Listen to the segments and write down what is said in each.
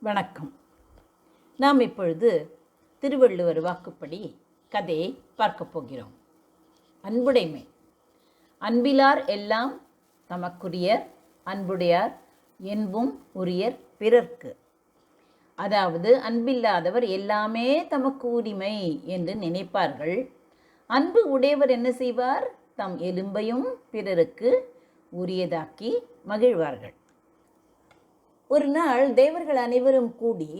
வணக்கம். நாம் இப்பொழுது திருவள்ளுவர் வாக்குப்படி கதையை பார்க்கப் போகிறோம். அன்புடைமை. அன்பிலார் எல்லாம் தமக்குரியர் அன்புடையார் என்பும் உரியர் பிறர்க்கு. அதாவது அன்பில்லாதவர் எல்லாமே தமக்கு உரிமை என்று நினைப்பார்கள். அன்பு உடையவர் என்ன செய்வார்? தம் எலும்பையும் பிறருக்கு உரியதாக்கி மகிழ்வார்கள். ஒரு நாள் தேவர்கள் அனைவரும் கூடி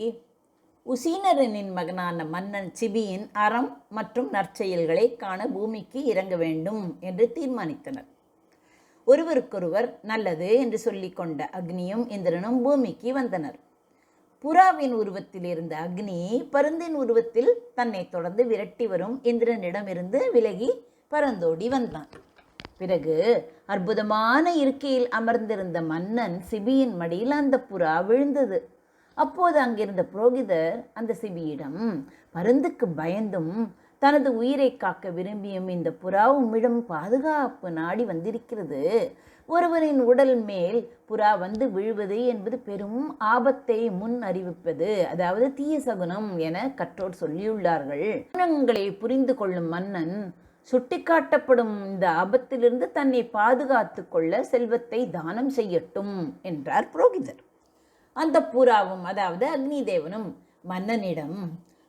உசீனரனின் மகனான மன்னன் சிபியின் அறம் மற்றும் நற்செயல்களை காண பூமிக்கு இறங்க வேண்டும் என்று தீர்மானித்தனர். ஒருவருக்கொருவர் நல்லது என்று சொல்லிக்கொண்ட அக்னியும் இந்திரனும் பூமிக்கு வந்தனர். புறாவின் உருவத்தில் இருந்த அக்னி பருந்தின் உருவத்தில் தன்னை தொடர்ந்து விரட்டி வரும் இந்திரனிடமிருந்து விலகி பரந்தோடி வந்தான். பிறகு அற்புதமான இருக்கையில் அமர்ந்திருந்த மன்னன் சிபியின் மடியில் அந்த புறா விழுந்தது. அப்போது அங்கிருந்த புரோகிதர் அந்த சிபியிடம் பருந்துக்கு பயந்தும் தனது உயிரை காக்க விரும்பியும் இந்த புறா உம்மிடம் பாதுகாப்பு நாடி வந்திருக்கிறது. ஒருவரின் உடல் மேல் புறா வந்து விழுவது என்பது பெரும் ஆபத்தை முன் அறிவிப்பது அதாவது தீய சகுனம் என கற்றோர் சொல்லியுள்ளார்கள். புரிந்து கொள்ளும் மன்னன் சுட்டிக்காட்டப்படும் இந்த ஆபத்திலிருந்து தன்னை பாதுகாத்து கொள்ள செல்வத்தை தானம் செய்யட்டும் என்றார் புரோகிதர். அந்த புறாவும் அதாவது அக்னி தேவனும் மன்னனிடம்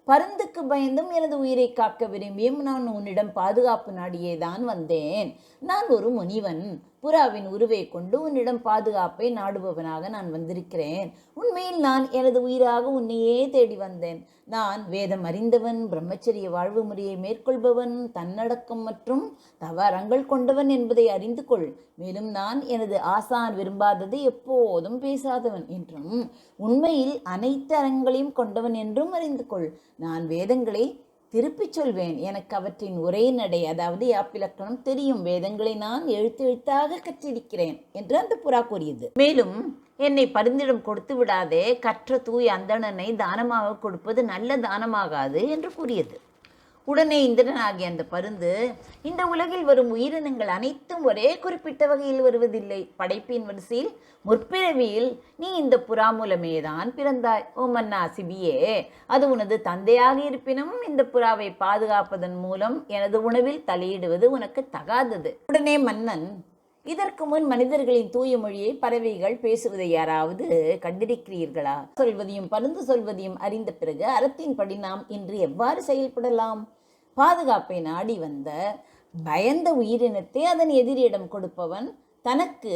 பருந்துக்கு பயந்தும் எனது உயிரை காக்க விரும்பியும் நான் உன்னிடம் பாதுகாப்பு நாடியே தான் வந்தேன். நான் ஒரு முனிவன். புறாவின் உருவை கொண்டு உன்னிடம் பாதுகாப்பை நாடுபவனாக நான் வந்திருக்கிறேன். உண்மையில் நான் எனது உயிராக உன்னையே தேடி வந்தேன். நான் வேதம் அறிந்தவன் பிரம்மச்சரிய வாழ்வு முறையை மேற்கொள்பவன் தன்னடக்கம் மற்றும் தவறங்கள் கொண்டவன் என்பதை அறிந்து கொள். மேலும் நான் எனது ஆசான் விரும்பாததை எப்போதும் பேசாதவன் என்றும் உண்மையில் அனைத்து அறங்களையும் கொண்டவன் என்றும் அறிந்து கொள். நான் வேதங்களை திருப்பிச் சொல்வேன் எனக்கு அவற்றின் ஒரே நடை அதாவது யாப்பிலக்கணம் தெரியும். வேதங்களை நான் எழுத்து எழுத்தாக கற்றிருக்கிறேன் என்று அந்த புறா கூறியது. மேலும் என்னை பரிந்திடம் கொடுத்து விடாதே கற்ற தூய் அந்தணனை தானமாக கொடுப்பது நல்ல தானமாகாது என்று கூறியது. உடனே இந்திரன் ஆகிய அந்த பருந்து இந்த உலகில் வரும் உயிரினங்கள் அனைத்தும் ஒரே குறிப்பிட்ட வகையில் வருவதில்லை. படைப்பின் வரிசையில் முற்பிறவியில் நீ இந்த புறா மூலமே தான் பிறந்தாய். ஓ மன்னா சிபியே அது உனது தந்தையாக இருப்பினும் இந்த புறாவை பாதுகாப்பதன் மூலம் எனது உணவில் தலையிடுவது உனக்கு தகாதது. உடனே மன்னன் இதற்கு முன் மனிதர்களின் தூய மொழியை பறவைகள் பேசுவதை யாராவது கண்டிருக்கிறீர்களா? சொல்வதையும் பருந்து சொல்வதையும் அறிந்த பிறகு அறத்தின்படி நாம் இன்று எவ்வாறு செயல்படலாம்? பாதுகாப்பை நாடி வந்த பயந்த உயிரினத்தை அதன் எதிரியிடம் கொடுப்பவன் தனக்கு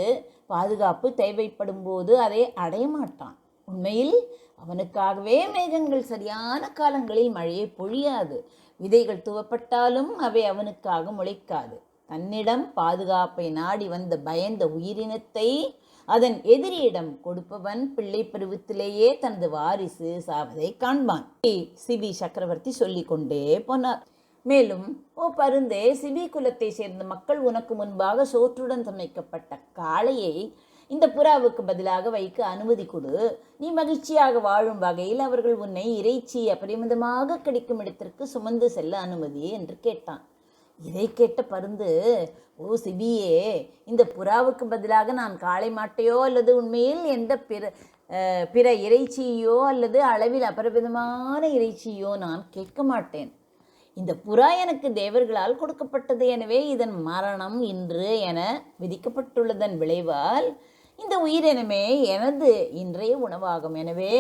பாதுகாப்பு தேவைப்படும் போது அதை அடைய மாட்டான். உண்மையில் அவனுக்காகவே மேகங்கள் சரியான காலங்களில் மழையை பொழியாது. விதைகள் துவப்பட்டாலும் அவை அவனுக்காக முளைக்காது. தன்னிடம் பாதுகாப்பை நாடி வந்த பயந்த உயிரினத்தை அதன் எதிரியிடம் கொடுப்பவன் பிள்ளை பருவத்திலேயே தனது வாரிசு சாவதை காண்பான். சிபி சக்கரவர்த்தி சொல்லிக்கொண்டே போனார். மேலும் ஓ பருந்தே சிபி குலத்தை சேர்ந்த மக்கள் உனக்கு முன்பாக சோற்றுடன் சமைக்கப்பட்ட காளையை இந்த புறாவுக்கு பதிலாக வைக்க அனுமதி கொடு. நீ மகிழ்ச்சியாக வாழும் வகையில் அவர்கள் உன்னை இறைச்சி அபரிமிதமாக கிடைக்கும் இடத்திற்கு சுமந்து செல்ல அனுமதி என்று கேட்டான். இதை கேட்ட பருந்து ஓ சிபியே இந்த புறாவுக்கு பதிலாக நான் காளை மாட்டையோ அல்லது உண்மையில் எந்த பிற பிற இறைச்சியோ அல்லது அளவில் அபரிமிதமான இறைச்சியோ நான் கேட்க மாட்டேன். இந்த புறா எனக்கு தேவர்களால் கொடுக்கப்பட்டது. எனவே இதன் மரணம் இன்று என விதிக்கப்பட்டுள்ளதன் விளைவால் இந்த உயிரினமே எனது இன்றைய உணவாகும். எனவே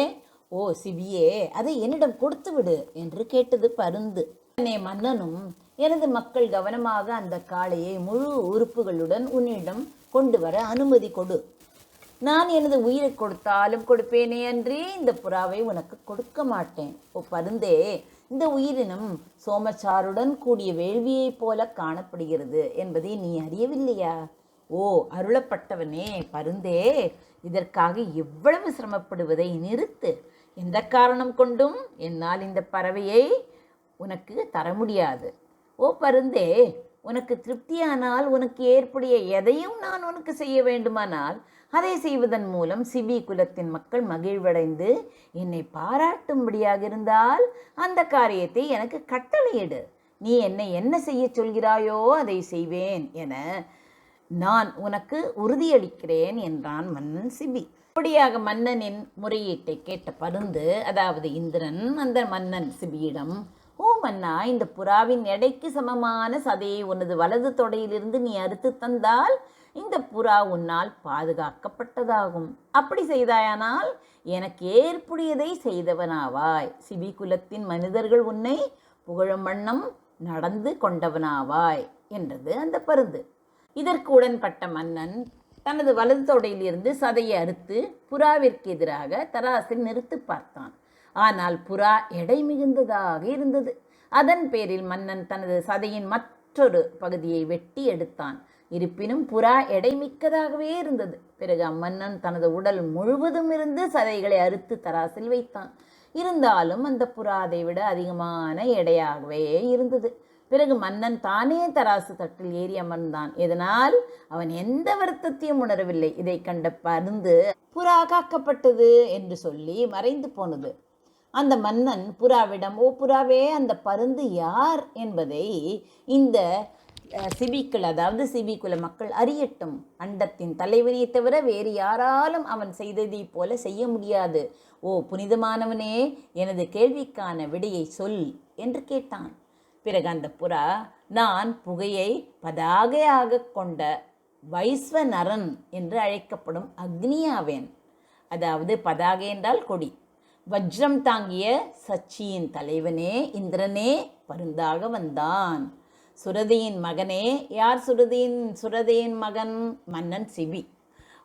ஓ சிபியே அதை என்னிடம் கொடுத்து விடு என்று கேட்டது பருந்து. என்னை மன்னனும் எனது மக்கள் கவனமாக அந்த காளையை முழு உறுப்புகளுடன் உன்னிடம் கொண்டு வர அனுமதி கொடு. நான் எனது உயிரை கொடுத்தாலும் கொடுப்பேனே அன்றி இந்த புறாவை உனக்கு கொடுக்க மாட்டேன். ஓ பருந்தே இந்த உயிரினம் சோமச்சாருடன் கூடிய வேள்வியைப் போல காணப்படுகிறது என்பதை நீ அறியவில்லையா? ஓ அருளப்பட்டவனே பருந்தே இதற்காக எவ்வளவு சிரமப்படுவதை நிறுத்து. எந்த காரணம் கொண்டும் என்னால் இந்த பறவையை உனக்கு தர முடியாது. ஓ பருந்தே உனக்கு திருப்தியானால் உனக்கு ஏற்புடைய எதையும் நான் உனக்கு செய்ய வேண்டுமானால் அதை செய்வதன் மூலம் சிபி குலத்தின் மக்கள் மகிழ்வடைந்து என்னை பாராட்டும்படியாக இருந்தால் அந்த காரியத்தை எனக்கு கட்டளையிடு. நீ என்னை என்ன செய்ய சொல்கிறாயோ அதை செய்வேன் என நான் உனக்கு உறுதியளிக்கிறேன் என்றான் மன்னன் சிபி. அப்படியாக மன்னனின் முறையீட்டை கேட்ட பருந்து அதாவது இந்திரன் அந்த மன்னன் சிபியிடம் ஓ மன்னா இந்த புறாவின் எடைக்கு சமமான சதையை உனது வலது தொடையிலிருந்து நீ அறுத்து தந்தால் இந்த புறா உன்னால் பாதுகாக்கப்பட்டதாகும். அப்படி செய்தாயானால் எனக்கு ஏற்புடையதை செய்தவனாவாய். சிபி குலத்தின் மனிதர்கள் உன்னை புகழும் வண்ணம் நடந்து கொண்டவனாவாய் என்றது அந்த பருந்து. இதற்கு உடன்பட்ட மன்னன் தனது வலது தொடையிலிருந்து சதையை அறுத்து புறாவிற்கு எதிராக தராசில் நிறுத்து பார்த்தான். ஆனால் புறா எடை மிகுந்ததாக இருந்தது. அதன் பேரில் மன்னன் தனது சதையின் மற்றொரு பகுதியை வெட்டி எடுத்தான். இருப்பினும் புறா எடை மிக்கதாகவே இருந்தது. பிறகு அம்மன்னன் தனது உடல் முழுவதும் இருந்து சதைகளை அறுத்து தராசில் வைத்தான். இருந்தாலும் அந்த புறா அதை விட அதிகமான எடையாகவே இருந்தது. பிறகு மன்னன் தானே தராசு தட்டில் ஏறி அமர்ந்தான். இதனால் அவன் எந்த வருத்தத்தையும் உணரவில்லை. இதை கண்ட பருந்து புறா காக்கப்பட்டது என்று சொல்லி மறைந்து போனது. அந்த மன்னன் புறாவிடம் ஓ புறாவே அந்த பருந்து யார்? என்பதை இந்த சிபிக்குள் அதாவது சிபிக்குல மக்கள் அறியட்டும். அண்டத்தின் தலைவனை தவிர வேறு யாராலும் அவன் செய்ததைப் போல செய்ய முடியாது. ஓ புனிதமானவனே எனது கேள்விக்கான விடையை சொல் என்று கேட்டான். பிறகு அந்த புறா நான் புகையை பதாகையாக கொண்ட வைஸ்வநரன் என்று அழைக்கப்படும் அக்னியாவேன். அதாவது பதாகை என்றால் கொடி. வஜ்ரம் தாங்கிய சச்சியின் தலைவனே இந்திரனே பருந்தாக வந்தான். சுரதியின் மகனே யார் சுரதியின் சுரதியின் மகன்? மன்னன் சிவி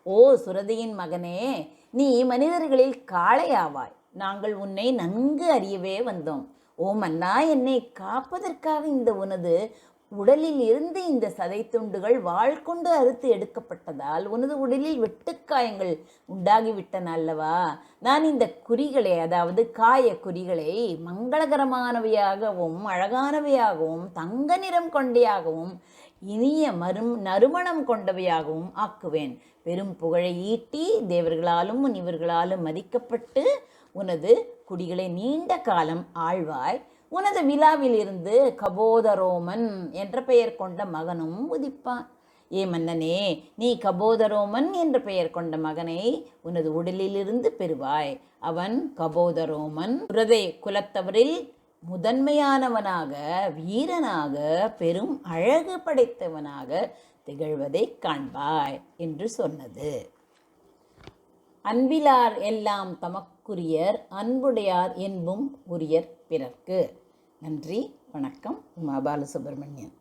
ஓ சுரதியின் மகனே நீ மனிதர்களில் காளையாவாய். நாங்கள் உன்னை நன்கு அறியவே வந்தோம். ஓ மன்னா என்னை காப்பதற்காக இந்த உனது உடலில் இருந்து இந்த சதைத்துண்டுகள் வாள் கொண்டு அறுத்து எடுக்கப்பட்டதால் உனது உடலில் வெட்டுக்காயங்கள் உண்டாகிவிட்டன அல்லவா? நான் இந்த குறிகளை அதாவது காய குறிகளை மங்களகரமானவையாகவும் அழகானவையாகவும் தங்க நிறம் கொண்டையாகவும் இனிய மரும் நறுமணம் கொண்டவையாகவும் ஆக்குவேன். பெரும் புகழை ஈட்டி தேவர்களாலும் முனிவர்களாலும் மதிக்கப்பட்டு உனது குடிகளை நீண்ட காலம் ஆழ்வாய் உனது விழாவிலிருந்து கபோதரோமன் என்ற பெயர் கொண்ட மகனும் உதிப்பான். ஏ மன்னனே நீ கபோதரோமன் என்ற பெயர் கொண்ட மகனை உனது உடலிலிருந்து பெறுவாய். அவன் கபோதரோமன். புரதை குலத்தவரில் முதன்மையானவனாக வீரனாக பெரும் அழகு படைத்தவனாக திகழ்வதைக் காண்பாய் என்று சொன்னது. அன்பிலார் எல்லாம் தமக்குரியர் அன்புடையார் என்பும் உரியர். பிறர்க்கு. நன்றி வணக்கம். உமா பாலசுப்ரமணியன்.